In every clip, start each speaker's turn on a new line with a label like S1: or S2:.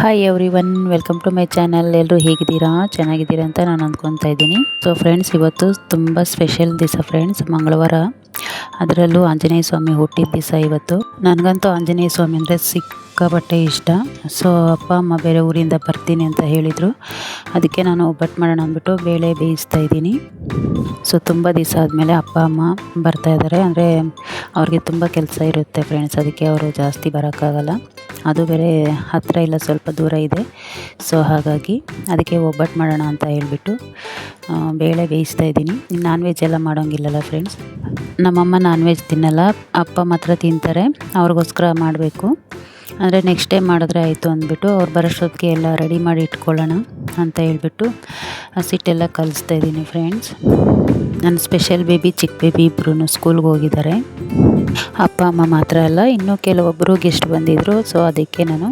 S1: Hi everyone welcome to my channel ಎಲ್ಲರೂ ಹೇಗಿದ್ದೀರಾ? ಚೆನ್ನಾಗಿದ್ದೀರಾ ಅಂತ ನಾನು ಅಂದ್ಕೊತಾ ಇದ್ದೀನಿ. ಸೊ ಫ್ರೆಂಡ್ಸ್ ಇವತ್ತು ತುಂಬ ಸ್ಪೆಷಲ್ ದಿವಸ ಫ್ರೆಂಡ್ಸ್ ಮಂಗಳವಾರ. ಅದರಲ್ಲೂ ಆಂಜನೇಯ ಸ್ವಾಮಿ ಹುಟ್ಟಿದ ದಿವಸ ಇವತ್ತು. ನನಗಂತೂ ಆಂಜನೇಯ ಸ್ವಾಮಿ ಅಂದರೆ ಸಿಕ್ಕಾಪಟ್ಟೆ ಇಷ್ಟ. ಸೊ ಅಪ್ಪ, ಅಮ್ಮ ಬೇರೆ ಊರಿಂದ ಬರ್ತೀನಿ ಅಂತ ಹೇಳಿದರು. ಅದಕ್ಕೆ ನಾನು ಒಬ್ಬಟ್ಟು ಮಾಡೋಣ ಅಂದ್ಬಿಟ್ಟು ಬೇಳೆ ಬೇಯಿಸ್ತಾ ಇದ್ದೀನಿ. ಸೊ ತುಂಬ ದಿವಸ ಆದಮೇಲೆ ಅಪ್ಪ, ಅಮ್ಮ ಬರ್ತಾ ಇದ್ದಾರೆ. ಅಂದರೆ ಅವ್ರಿಗೆ ತುಂಬ ಕೆಲಸ ಇರುತ್ತೆ ಫ್ರೆಂಡ್ಸ್ ಅದಕ್ಕೆ ಅವರು ಜಾಸ್ತಿ ಬರೋಕ್ಕಾಗಲ್ಲ. ಅದು ಬೇರೆ ಹತ್ತಿರ ಇಲ್ಲ, ಸ್ವಲ್ಪ ದೂರ ಇದೆ. ಸೊ ಹಾಗಾಗಿ ಅದಕ್ಕೆ ಒಬ್ಬಟ್ಟು ಮಾಡೋಣ ಅಂತ ಹೇಳಿಬಿಟ್ಟು ಬೇಳೆ ಬೇಯಿಸ್ತಾ ಇದ್ದೀನಿ. ನಾನ್ ವೆಜ್ ಎಲ್ಲ ಮಾಡೋಂಗಿಲ್ಲಲ್ಲ ಫ್ರೆಂಡ್ಸ್ ನಮ್ಮಮ್ಮ ನಾನ್ ವೆಜ್ ತಿನ್ನಲ್ಲ, ಅಪ್ಪ ಮಾತ್ರ ತಿಂತಾರೆ, ಅವ್ರಿಗೋಸ್ಕರ ಮಾಡಬೇಕು. ಅಂದರೆ ನೆಕ್ಸ್ಟ್ ಟೈಮ್ ಮಾಡಿದ್ರೆ ಆಯಿತು ಅಂದ್ಬಿಟ್ಟು ಅವ್ರು ಬರೋಷ್ಟೊತ್ತಿಗೆ ಎಲ್ಲ ರೆಡಿ ಮಾಡಿ ಇಟ್ಕೊಳ್ಳೋಣ ಅಂತ ಹೇಳ್ಬಿಟ್ಟು ಹಸಿಟ್ಟೆಲ್ಲ ಕಲಿಸ್ತಾ ಇದ್ದೀನಿ ಫ್ರೆಂಡ್ಸ್ ನನ್ನ ಸ್ಪೆಷಲ್ ಬೇಬಿ ಚಿಕ್ಕ ಬೇಬಿ ಇಬ್ಬರೂ ಸ್ಕೂಲ್ಗೆ ಹೋಗಿದ್ದಾರೆ. ಅಪ್ಪ, ಅಮ್ಮ ಮಾತ್ರ ಅಲ್ಲ, ಇನ್ನೂ ಕೆಲವೊಬ್ಬರು ಗೆಸ್ಟ್ ಬಂದಿದ್ದರು ಸೊ ಅದಕ್ಕೆ ನಾನು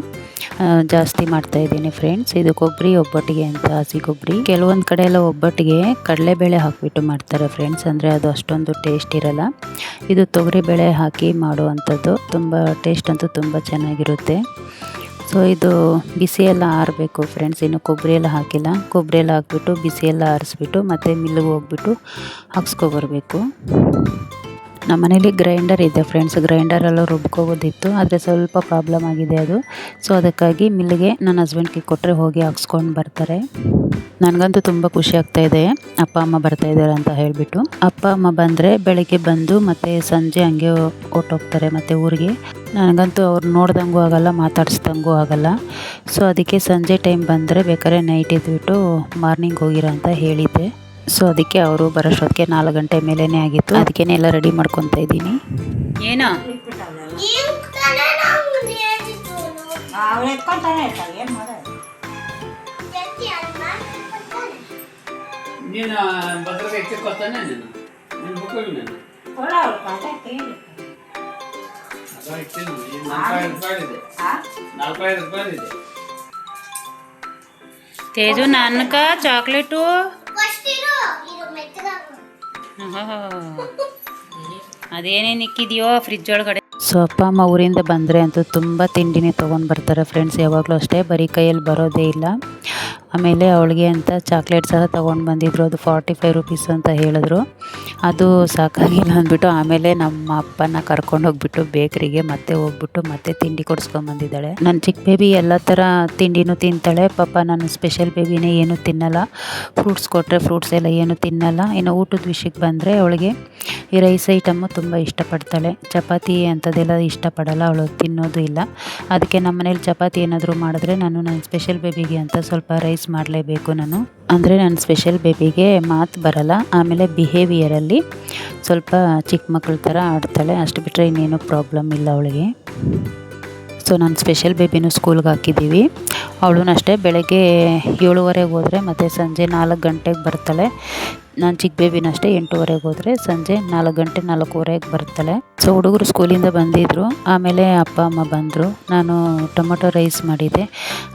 S1: ಜಾಸ್ತಿ ಮಾಡ್ತಾ ಇದ್ದೀನಿ ಫ್ರೆಂಡ್ಸ್ ಇದು ಕೊಬ್ಬರಿ ಒಬ್ಬಟ್ಟಿಗೆ ಅಂತ, ಹಸಿ ಕೊಬ್ಬರಿ. ಕೆಲವೊಂದು ಕಡೆ ಎಲ್ಲ ಒಬ್ಬಟ್ಟಿಗೆ ಕಡಲೆಬೇಳೆ ಹಾಕಿಬಿಟ್ಟು ಮಾಡ್ತಾರೆ ಫ್ರೆಂಡ್ಸ್ ಅಂದರೆ ಅದು ಅಷ್ಟೊಂದು ಟೇಸ್ಟ್ ಇರಲ್ಲ. ಇದು ತೊಗರಿಬೇಳೆ ಹಾಕಿ ಮಾಡುವಂಥದ್ದು. ತುಂಬ ಟೇಸ್ಟ್ ಅಂತೂ ತುಂಬ ಚೆನ್ನಾಗಿರುತ್ತೆ. ಸೊ ಇದು ಬಿಸಿಯೆಲ್ಲ ಆರಬೇಕು ಫ್ರೆಂಡ್ಸ್ ಇನ್ನು ಕೊಬ್ಬರಿ ಎಲ್ಲ ಹಾಕಿಲ್ಲ. ಕೊಬ್ಬರಿ ಎಲ್ಲ ಹಾಕ್ಬಿಟ್ಟು ಬಿಸಿ ಎಲ್ಲ ಆರಿಸ್ಬಿಟ್ಟು, ಮತ್ತು ಮಿಲ್ಲಿಗೆ ಹೋಗ್ಬಿಟ್ಟು ಹಾಕ್ಸ್ಕೊಬರ್ಬೇಕು. ನಮ್ಮ ಮನೇಲಿ ಗ್ರೈಂಡರ್ ಇದೆ ಫ್ರೆಂಡ್ಸ್. ಗ್ರೈಂಡರೆಲ್ಲ ರುಬ್ಕೋಬೋದಿತ್ತು ಆದರೆ ಸ್ವಲ್ಪ ಪ್ರಾಬ್ಲಮ್ ಆಗಿದೆ ಅದು. ಸೊ ಅದಕ್ಕಾಗಿ ಮಿಲ್ಗೆ ನನ್ನ ಹಸ್ಬೆಂಡ್ಗೆ ಕೊಟ್ಟರೆ ಹೋಗಿ ಹಾಕ್ಸ್ಕೊಂಡು ಬರ್ತಾರೆ. ನನಗಂತೂ ತುಂಬ ಖುಷಿ ಆಗ್ತಾ ಇದೆ. ಅಪ್ಪ, ಅಮ್ಮ ಬರ್ತಾ ಇದ್ದಾರೆ ಅಂತ ಹೇಳಿಬಿಟ್ಟು. ಅಪ್ಪ, ಅಮ್ಮ ಬಂದರೆ ಬೆಳಗ್ಗೆ ಬಂದು ಮತ್ತು ಸಂಜೆ ಹಂಗೆ ಹೊಟ್ಟೋಗ್ತಾರೆ ಮತ್ತು ಊರಿಗೆ. ನನಗಂತೂ ಅವ್ರು ನೋಡ್ದಂಗೂ ಆಗಲ್ಲ, ಮಾತಾಡಿಸ್ದಂಗೂ ಆಗಲ್ಲ. ಸೊ ಅದಕ್ಕೆ ಸಂಜೆ ಟೈಮ್ ಬಂದರೆ ಬೇಕಾದ್ರೆ ನೈಟ್ ಇದ್ಬಿಟ್ಟು ಮಾರ್ನಿಂಗ್ ಹೋಗಿರೋ ಅಂತ ಹೇಳಿದ್ದೆ. ಸೊ ಅದಕ್ಕೆ ಅವರು ಬರೋಷ್ಟೊತ್ತಿಗೆ ನಾಲ್ಕು ಗಂಟೆ ಮೇಲೇ ಆಗಿತ್ತು. ಅದಕ್ಕೆ ಎಲ್ಲ ರೆಡಿ ಮಾಡ್ಕೊತಾ ಇದ್ದೀನಿ. ಏನೋ? ತೇಜು ನನ್ಕ ಚಾಕ್ಲೇಟು ಅದೇನೇನು ಇಕ್ಕಿದೆಯೋ ಫ್ರಿಜ್ ಒಳಗಡೆ. ಸೊ ಅಪ್ಪ ಅಮ್ಮ ಊರಿಂದ ಬಂದರೆ ಅಂತೂ ತುಂಬ ತಿಂಡಿನೇ ತೊಗೊಂಡು ಬರ್ತಾರೆ ಫ್ರೆಂಡ್ಸ್ ಯಾವಾಗಲೂ ಅಷ್ಟೇ, ಬರೀ ಕೈಯಲ್ಲಿ ಬರೋದೇ ಇಲ್ಲ. ಆಮೇಲೆ ಅವಳಿಗೆ ಅಂತ ಚಾಕ್ಲೇಟ್ ಸಹ ತೊಗೊಂಡು ಬಂದಿದ್ರು. ಅದು ಫಾರ್ಟಿ ಫೈವ್ ರುಪೀಸ್ ಅಂತ ಹೇಳಿದ್ರು. ಅದು ಸಾಕಾಗಿಲ್ಲ ಅಂದ್ಬಿಟ್ಟು ಆಮೇಲೆ ನಮ್ಮ ಅಪ್ಪನ ಕರ್ಕೊಂಡು ಹೋಗ್ಬಿಟ್ಟು ಬೇಕ್ರಿಗೆ ಮತ್ತೆ ಹೋಗ್ಬಿಟ್ಟು ಮತ್ತೆ ತಿಂಡಿ ಕೊಡಿಸ್ಕೊಂಬಂದಿದ್ದಾಳೆ ನನ್ನ ಚಿಕ್ಕ ಬೇಬಿ ಎಲ್ಲ ಥರ ತಿಂಡಿನೂ ತಿಂತಾಳೆ. ಪಾಪ ನಾನು ಸ್ಪೆಷಲ್ ಬೇಬಿನೇ ಏನು ತಿನ್ನಲ್ಲ. ಫ್ರೂಟ್ಸ್ ಕೊಟ್ಟರೆ ಫ್ರೂಟ್ಸ್ ಎಲ್ಲ ಏನು ತಿನ್ನಲ್ಲ. ಇನ್ನು ಊಟದ ವಿಷಯಕ್ಕೆ ಬಂದರೆ ಅವಳಿಗೆ ಈ ರೈಸ್ ಐಟಮ್ಮು ತುಂಬ ಇಷ್ಟಪಡ್ತಾಳೆ. ಚಪಾತಿ ಅಂಥದ್ದೆಲ್ಲ ಇಷ್ಟಪಡಲ್ಲ. ಅವಳು ತಿನ್ನೋದು ಇಲ್ಲ. ಅದಕ್ಕೆ ನಮ್ಮ ಮನೇಲಿ ಚಪಾತಿ ಏನಾದರೂ ಮಾಡಿದ್ರೆ ನಾನು ನನ್ನ ಸ್ಪೆಷಲ್ ಬೇಬಿಗೆ ಅಂತ ಸ್ವಲ್ಪ ರೈಸ್ ಮಾಡಲೇಬೇಕು ನಾನು. ಅಂದರೆ ನನ್ನ ಸ್ಪೆಷಲ್ ಬೇಬಿಗೆ ಮಾತು ಬರಲ್ಲ. ಆಮೇಲೆ ಬಿಹೇವಿಯರಲ್ಲಿ ಸ್ವಲ್ಪ ಚಿಕ್ಕ ಮಕ್ಕಳ ಥರ ಆಡ್ತಾಳೆ. ಅಷ್ಟು ಬಿಟ್ಟರೆ ಇನ್ನೇನು ಪ್ರಾಬ್ಲಮ್ ಇಲ್ಲ ಅವಳಿಗೆ. ಸೊ ನಾನು ಸ್ಪೆಷಲ್ ಬೇಬಿನೂ ಸ್ಕೂಲ್ಗೆ ಹಾಕಿದ್ದೀವಿ. ಅವಳು ಅಷ್ಟೇ ಬೆಳಗ್ಗೆ ಏಳುವರೆಗೆ ಹೋದರೆ ಮತ್ತು ಸಂಜೆ ನಾಲ್ಕು ಗಂಟೆಗೆ ಬರ್ತಾಳೆ. ನಾನು ಚಿಕ್ಕ ಬೇಬಿನಷ್ಟೇ ಎಂಟೂವರೆಗೆ ಹೋದರೆ ಸಂಜೆ ನಾಲ್ಕು ಗಂಟೆ ನಾಲ್ಕೂವರೆಗೆ ಬರ್ತಾಳೆ. ಸೊ ಹುಡುಗರು ಸ್ಕೂಲಿಂದ ಬಂದಿದ್ದರು ಆಮೇಲೆ ಅಪ್ಪ, ಅಮ್ಮ ಬಂದರು. ನಾನು ಟೊಮೊಟೊ ರೈಸ್ ಮಾಡಿದ್ದೆ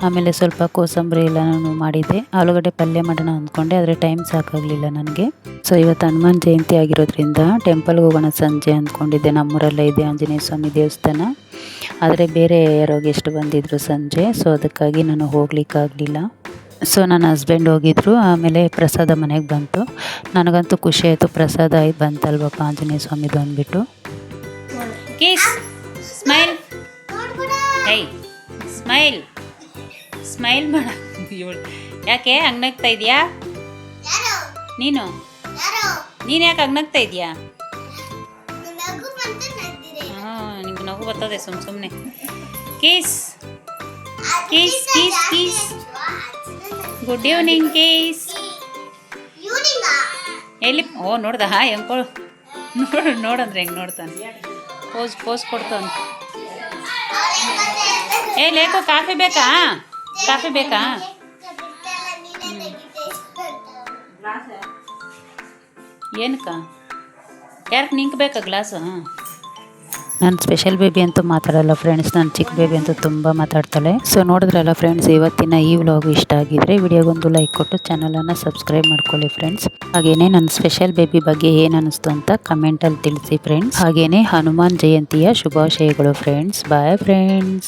S1: ಆಮೇಲೆ ಸ್ವಲ್ಪ ಕೋಸಂಬರಿ ಎಲ್ಲ ನಾನು ಮಾಡಿದ್ದೆ ಆಲೂಗಡ್ಡೆ ಪಲ್ಯ ಮಾಡೋಣ ಅಂದ್ಕೊಂಡೆ, ಆದರೆ ಟೈಮ್ ಸಾಕಾಗಲಿಲ್ಲ ನನಗೆ. ಸೊ ಇವತ್ತು ಹನುಮಾನ್ ಜಯಂತಿ ಆಗಿರೋದ್ರಿಂದ ಟೆಂಪಲ್ಗೆ ಹೋಗೋಣ ಸಂಜೆ ಅಂದ್ಕೊಂಡಿದ್ದೆ. ನಮ್ಮೂರಲ್ಲೇ ಇದೆ ಆಂಜನೇಯ ಸ್ವಾಮಿ ದೇವಸ್ಥಾನ. ಆದರೆ ಬೇರೆ ಯಾರೋ ಗೆಸ್ಟ್ ಬಂದಿದ್ದರು ಸಂಜೆ ಸೊ ಅದಕ್ಕಾಗಿ ನಾನು ಹೋಗ್ಲಿಕ್ಕಾಗಲಿಲ್ಲ. ಸೊ ನನ್ನ ಹಸ್ಬೆಂಡ್ ಹೋಗಿದ್ರು ಆಮೇಲೆ ಪ್ರಸಾದ ಮನೆಗೆ ಬಂತು. ನನಗಂತೂ ಖುಷಿ ಆಯಿತು ಪ್ರಸಾದ ಆಯ್ತು ಬಂತಲ್ವಪ್ಪ ಆಂಜನೇಯ ಸ್ವಾಮಿ ಬಂದುಬಿಟ್ಟು. Kiss smile hi smile smile ಮಾಡ. ಯಾಕೆ ಇದೀಯಾ? ಇದೆಯಾ ನೀನು? ನೀನು ಯಾಕೆ ಹಂಗ್ನಗ್ತಾ ಇದೆಯಾ? ನಗು ಬರ್ತದೆ ಸುಮ್ ಸುಮ್ಮನೆ keys keys keys keys good evening keys ಎಲ್ಲಿ ಓ ನೋಡ್ದ ಹಾ ಹೆಂಗೆ ನೋಡು ನೋಡಂದ್ರೆ ಹೆಂಗೆ ನೋಡ್ತಾನೆ ಪೋಸ್ ಪೋಸ್ ಕೊಡ್ತಾನೆ ಏ ಲೇಕು ಕಾಫಿ ಬೇಕಾ ಕಾಫಿ ಬೇಕಾ ಏನಕ್ಕ ಯಾರಕ್ಕೆ ನಿಂಗೆ ಬೇಕಾ ಗ್ಲಾಸು ನನ್ನ ಸ್ಪೆಷಲ್ ಬೇಬಿ ಅಂತೂ ಮಾತಾಡಲ್ಲ ಫ್ರೆಂಡ್ಸ್ ನನ್ನ ಚಿಕ್ಕ ಬೇಬಿ ಅಂತೂ ತುಂಬ ಮಾತಾಡ್ತಾಳೆ. ಸೊ ನೋಡಿದ್ರಲ್ಲ ಫ್ರೆಂಡ್ಸ್ ಇವತ್ತಿನ ಈ ವ್ಲಾಗ್ ಇಷ್ಟ ಆಗಿದ್ರೆ ವಿಡಿಯೋಗೊಂದು ಲೈಕ್ ಕೊಟ್ಟು ಚಾನಲನ್ನು ಸಬ್ಸ್ಕ್ರೈಬ್ ಮಾಡ್ಕೊಳ್ಳಿ ಫ್ರೆಂಡ್ಸ್ ಹಾಗೇನೆ ನನ್ನ ಸ್ಪೆಷಲ್ ಬೇಬಿ ಬಗ್ಗೆ ಏನು ಅನ್ನಿಸ್ತು ಅಂತ ಕಮೆಂಟಲ್ಲಿ ತಿಳಿಸಿ ಫ್ರೆಂಡ್ಸ್ ಹಾಗೇನೆ ಹನುಮಾನ್ ಜಯಂತಿಯ ಶುಭಾಶಯಗಳು ಫ್ರೆಂಡ್ಸ್ ಬಾಯ್ ಫ್ರೆಂಡ್ಸ್